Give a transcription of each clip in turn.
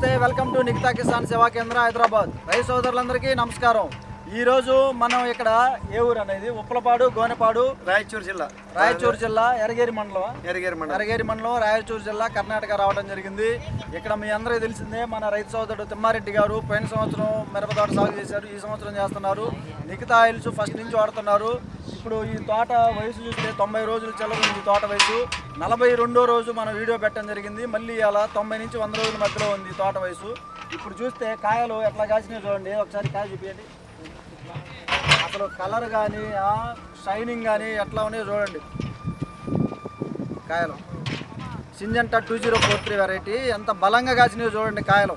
నిఖితా కిసాన్ సేవా కేంద్ర హైదరాబాద్. రైతు సోదరులందరికీ నమస్కారం. ఈ రోజు మనం ఇక్కడ ఏ ఊరు అనేది? ఉప్పలపాడు గోనెపాడు రాయచూరు జిల్లా. రాయచూరు జిల్లా ఎరగేరి మండలం ఎరగేరు మండలం. ఎరగేరి మండలం రాయచూరు జిల్లా కర్ణాటక రావడం జరిగింది. ఇక్కడ మీ అందరికీ తెలిసిందే మన రైతు సోదరుడు తిమ్మారెడ్డి గారు పోయిన సంవత్సరం మిరపతోట సాగు చేశారు ఈ సంవత్సరం చేస్తున్నారు. నిఖితా ఆయిల్స్ ఫస్ట్ నుంచి వాడుతున్నారు. ఇప్పుడు ఈ తోట వయసు చూస్తే తొంభై రోజులు చెలవు ఈ తోట వయసు. నలభై రెండో రోజు మనం వీడియో పెట్టడం జరిగింది. మళ్ళీ అలా తొంభై నుంచి వంద రోజుల మధ్యలో ఉంది తోట వయసు. ఇప్పుడు చూస్తే కాయలు ఎట్లా కాసినాయి చూడండి. ఒకసారి కాయ చూపించండి అసలు కలర్ కానీ షైనింగ్ కానీ ఎట్లా ఉన్నాయో చూడండి. కాయలు. Syngenta two zero four three variety ఎంత బలంగా కాసినాయో చూడండి కాయలు.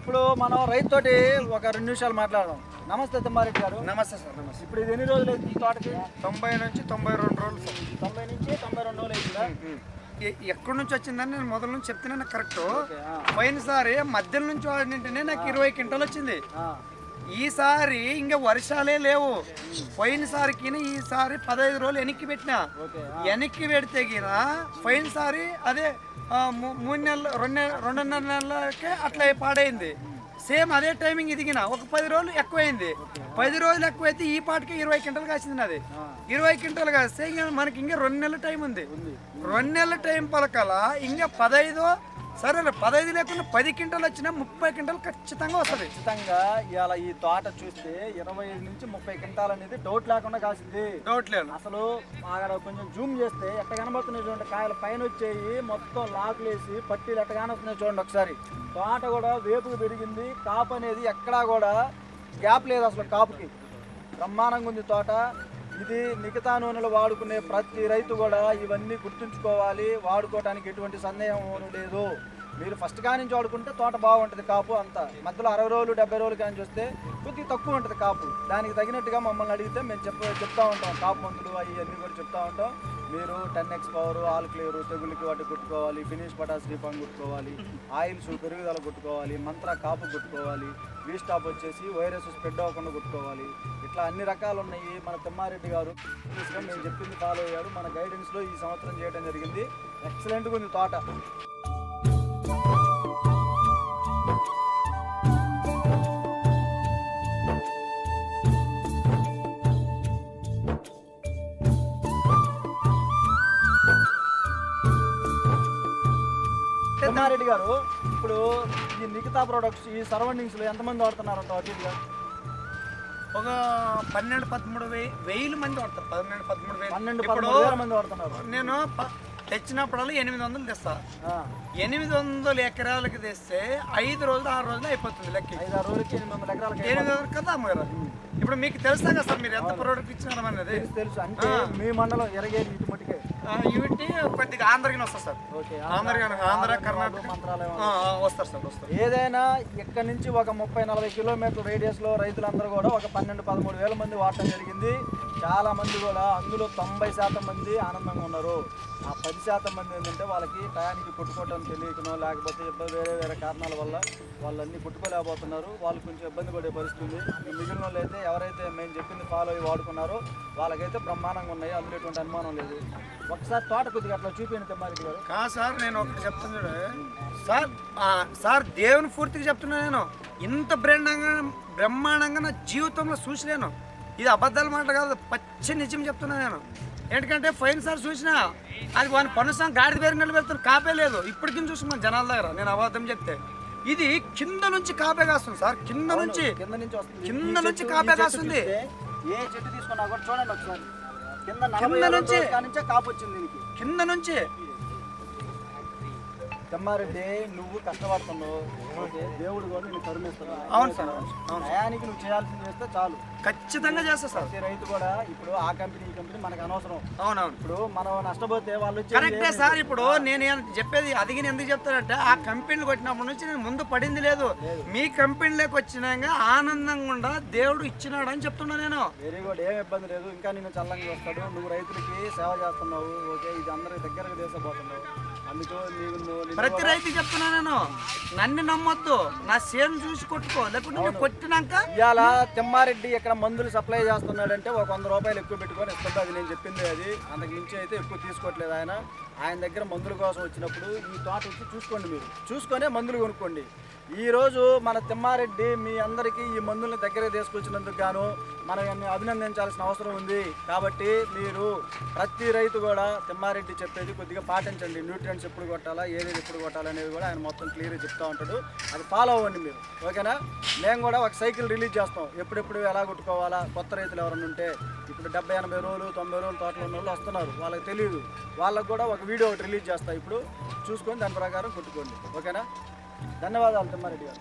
ఇప్పుడు మనం రైతుతోటి ఒక రెండు నిమిషాలు మాట్లాడదాం. నమస్తే తిమ్మారెడ్డి గారు. నమస్తే సార్ నమస్తే. ఇప్పుడు ఇది ఎన్ని రోజులు అయింది ఈ తోటకి? తొంభై నుంచి తొంభై రెండు రోజులు సార్. తొంభై నుంచి తొంభై రెండు రోజులు అయిందా? ఎ- ఎక్కడి నుంచి వచ్చిందని నేను మొదల నుంచి చెప్తున్నాను కరెక్ట్. పోయినసారి మధ్యలో నుంచి వాడినంటేనే నాకు ఇరవై క్వింటల్ వచ్చింది. ఈసారి ఇంకా వర్షాలే లేవు. పోయినసారికి ఈసారి పదహైదు రోజులు వెనక్కి పెట్టినా. వెనక్కి పెడితే గిన పోయినసారి అదే మూడు నెలలు రెండు రెండున్నర నెలలకే అట్లా పాడైంది. సేమ్ అదే టైమింగ్ ఇదిగిన ఒక పది రోజులు ఎక్కువైంది. పది రోజులు ఎక్కువైతే ఈ పాటికి ఇరవై క్వింటల్ కాసింది నాది. ఇరవై క్వింటల్ కాస్తే ఇంకా మనకి ఇంకా రెండు నెలల టైం ఉంది. ఉంది రెండు నెలల టైం పలకల ఇంకా పదహైదు సరే పదహైదు లేకుండా పది క్వింటల్ వచ్చినా ముప్పై క్వింటల్ ఖచ్చితంగా వస్తుంది. ఖచ్చితంగా ఇవాళ ఈ తోట చూస్తే ఇరవై ఐదు నుంచి ముప్పై క్వింటాల్ అనేది డౌట్ లేకుండా కాసింది. డౌట్ లేదు. అసలు అక్కడ కొంచెం జూమ్ చేస్తే ఎట్ట కనబడుతున్నాయి చూడండి కాయలు పైన వచ్చేయి మొత్తం లాకులు వేసి పట్టీలు ఎట్ట కానొస్తున్నాయి చూడండి ఒకసారి. తోట కూడా వేపుకు పెరిగింది కాపు అనేది ఎక్కడా కూడా గ్యాప్ లేదు అసలు కాపుకి. బ్రహ్మాండంగా ఉంది తోట. ఇది మిగతా నూనెలు వాడుకునే ప్రతి రైతు కూడా ఇవన్నీ గుర్తుంచుకోవాలి. వాడుకోవడానికి ఎటువంటి సందేహం లేదు. మీరు ఫస్ట్ కాని నుంచి వాడుకుంటే తోట బాగుంటుంది కాపు అంతా. మధ్యలో అరవై రోజులు డెబ్బై రోజులు కానీ చూస్తే కొద్దిగా తక్కువ ఉంటుంది కాపు. దానికి తగినట్టుగా మమ్మల్ని అడిగితే మేము చెప్ప చెప్తా ఉంటాం. కాపు మందులు అవి అన్నీ కూడా చెప్తా ఉంటాం. మీరు ten X power all clear తెగులకి వాటి కొట్టుకోవాలి ఫినిష్ పటాస్ దీపం కొట్టుకోవాలి ఆయిల్స్ పెరుగుదల కొట్టుకోవాలి మంత్ర కాపు కొట్టుకోవాలి. బీ స్టాప్ వచ్చేసి వైరస్ స్ప్రెడ్ అవ్వకుండా కొట్టుకోవాలి. ఇట్లా అన్ని రకాలు ఉన్నాయి. మన తిమ్మారెడ్డి గారు Obviously మేము చెప్పింది ఫాలో అయ్యారు మన గైడెన్స్లో ఈ సంవత్సరం చేయడం జరిగింది. ఎక్సలెంట్గా ఉంది తోట. తిమ్మారెడ్డి గారు ఇప్పుడు ఈ మిగతా ప్రొడక్ట్స్ ఈ సరౌండింగ్స్లో ఎంతమంది వాడుతున్నారు అటు ఇటుగా ఒక పన్నెండు పదమూడు వెయ్యి వెయ్యి మంది వాడతారు. పన్నెండు పదమూడు వేలు. పన్నెండు పదమూడు వేల మంది వాడుతున్నారు. నేను ప- తెచ్చినప్పుడల్లా ఎనిమిది వందలు తెస్తా. ఆ, ఎనిమిది వందలు ఎకరాలకి తెస్తే ఐదు రోజులు ఆరు రోజులు అయిపోతుంది లెక్క. ఐదు ఆరు రోజులకి ఎనిమిది వందల ఎకరాలకి ఎనిమిది వందలు కదా అమ్మగారు ఇప్పుడు మీకు తెలుసా కదా సార్ మీరు ఎంత ప్రోడక్ట్ ఇచ్చినారు అనేది? తెలుసు అంటే మీ మండలం ఎరగేది ఇటు కొద్దిగా ఆంధ్రకి వస్తారు సార్. ఓకే ఆంధ్ర ఆంధ్ర కర్ణాటక వస్తారు సార్ వస్తారు. ఏదైనా ఇక్కడ నుంచి ఒక ముప్పై నలభై కిలోమీటర్ల రేడియస్లో రైతులందరూ కూడా ఒక పన్నెండు పదమూడు వేల మంది వాడటం జరిగింది. చాలా మంది కూడా అందులో తొంభై శాతం మంది ఆనందంగా ఉన్నారు. ఆ పది శాతం మంది ఏంటంటే వాళ్ళకి టయానికి కొట్టుకోవటం తెలియకనో లేకపోతే ఇబ్బంది వేరే వేరే కారణాల వల్ల వాళ్ళన్నీ కొట్టుకోలేకపోతున్నారు వాళ్ళు కొంచెం ఇబ్బంది పడే పరిస్థితుంది. ఈ మిగిలిన వాళ్ళు అయితే ఎవరైతే మేము చెప్పింది ఫాలో అయ్యి వాడుకున్నారో వాళ్ళకైతే బ్రహ్మాండంగా ఉన్నాయి. అందులో ఎటువంటి అనుమానం లేదు. ఒకసారి తోట కొద్దిగా అట్లా చూపించండి మరి గారు. కా సార్ నేను ఒకటి చెప్తున్నాడు సార్ సార్ దేవుని పూర్తిగా చెప్తున్నా నేను. ఇంత బ్రహ్మాండంగా బ్రహ్మాండంగా నా జీవితంలో చూసలేను. ఇది అబద్ధాల మాట కాదు పచ్చి నిజం చెప్తున్నా నేను. ఎందుకంటే ఫైన్ సార్ చూసినా అది వాని పనుసం గాడిద పేరు నిలబెడుతున్న కాపే లేదు. ఇప్పటికి చూసుకున్నాను జనాల దగ్గర నేను అబద్ధం చెప్తే. ఇది కింద నుంచి కాపే కాస్తుంది సార్ కింద నుంచి. కింద నుంచి కాపే కాస్తుంది. ఏ చెట్టు తీసుకున్నా కూడా చూడండి ఒకసారి. కింద నుంచి. కింద నుంచి. తెమ్మారెడ్డి నువ్వు కష్టపడుతున్నావు. దేవుడు కూడా నేను కరుణిస్తున్నావు అవును సార్ అవును టయానికి నువ్వు చేయాల్సింది చేస్తే చాలు. ఖచ్చితంగా చేస్తా సార్. ప్రతి రైతు కూడా ఇప్పుడు ఆ కంపెనీ ఈ కంపెనీ మనకు అనవసరం. అవునవును. ఇప్పుడు మనం నష్టపోతే వాళ్ళు కరెక్టే సార్ ఇప్పుడు నేను చెప్పేది అది నేను ఎందుకు చెప్తానంటే ఆ కంపెనీలు కొట్టినప్పటి నుంచి నేను ముందు పడింది లేదు. మీ కంపెనీలోకి వచ్చినాక ఆనందంగా ఉండ దేవుడు ఇచ్చినాడు అని చెప్తున్నా నేను. Very good. ఏం ఇబ్బంది లేదు. ఇంకా నిన్ను చల్లంగా వస్తాడు నువ్వు రైతులకి సేవ చేస్తున్నావు. ఓకే. ఇది అందరికి దగ్గరకు తీసపోతున్నావు అందుకు నీవు ప్రతి రైతు చెప్తున్నా నేను నన్ను నమ్మొద్దు. నా సేను చూసి కొట్టుకో. లేకుంటే నువ్వు కొట్టినాక ఇవాళ తిమ్మారెడ్డి ఇక్కడ మందులు సప్లై చేస్తున్నాడంటే ఒక వంద రూపాయలు ఎక్కువ పెట్టుకొని ఇస్తుంది అది నేను చెప్పింది అది. అంతకు మించి అయితే ఎక్కువ తీసుకోవట్లేదు ఆయన. ఆయన దగ్గర మందుల కోసం వచ్చినప్పుడు ఈ తోట వచ్చి చూసుకోండి మీరు. చూసుకొనే మందులు కొనుక్కోండి. ఈరోజు మన తిమ్మారెడ్డి మీ అందరికీ ఈ మందుల్ని దగ్గర తీసుకొచ్చినందుకు గాను మనం అభినందించాల్సిన అవసరం ఉంది. కాబట్టి మీరు ప్రతి రైతు కూడా తిమ్మారెడ్డి చెప్పేది కొద్దిగా పాటించండి. న్యూట్రియంట్స్ ఎప్పుడు కొట్టాలా ఏదేది ఎప్పుడు కొట్టాలా అనేది కూడా ఆయన మొత్తం క్లియర్గా చెప్తూ ఉంటాడు. అది ఫాలో అవ్వండి మీరు. ఓకేనా? మేము కూడా ఒక సైకిల్ రిలీజ్ చేస్తాం. ఎప్పుడెప్పుడు ఎలా కొట్టుకోవాలా కొత్త రైతులు ఎవరైనా ఉంటే. ఇప్పుడు డెబ్బై ఎనభై రోజులు తొంభై రోజులు తోటలో ఉన్న వాళ్ళు వస్తున్నారు. వాళ్ళకి తెలియదు వాళ్ళకు కూడా ఒక వీడియో ఒకటి రిలీజ్ చేస్తా. ఇప్పుడు చూసుకొని దాని ప్రకారం కొట్టుకోండి. ఓకేనా? ధన్యవాదాలు తిమ్మారెడ్డి గారు.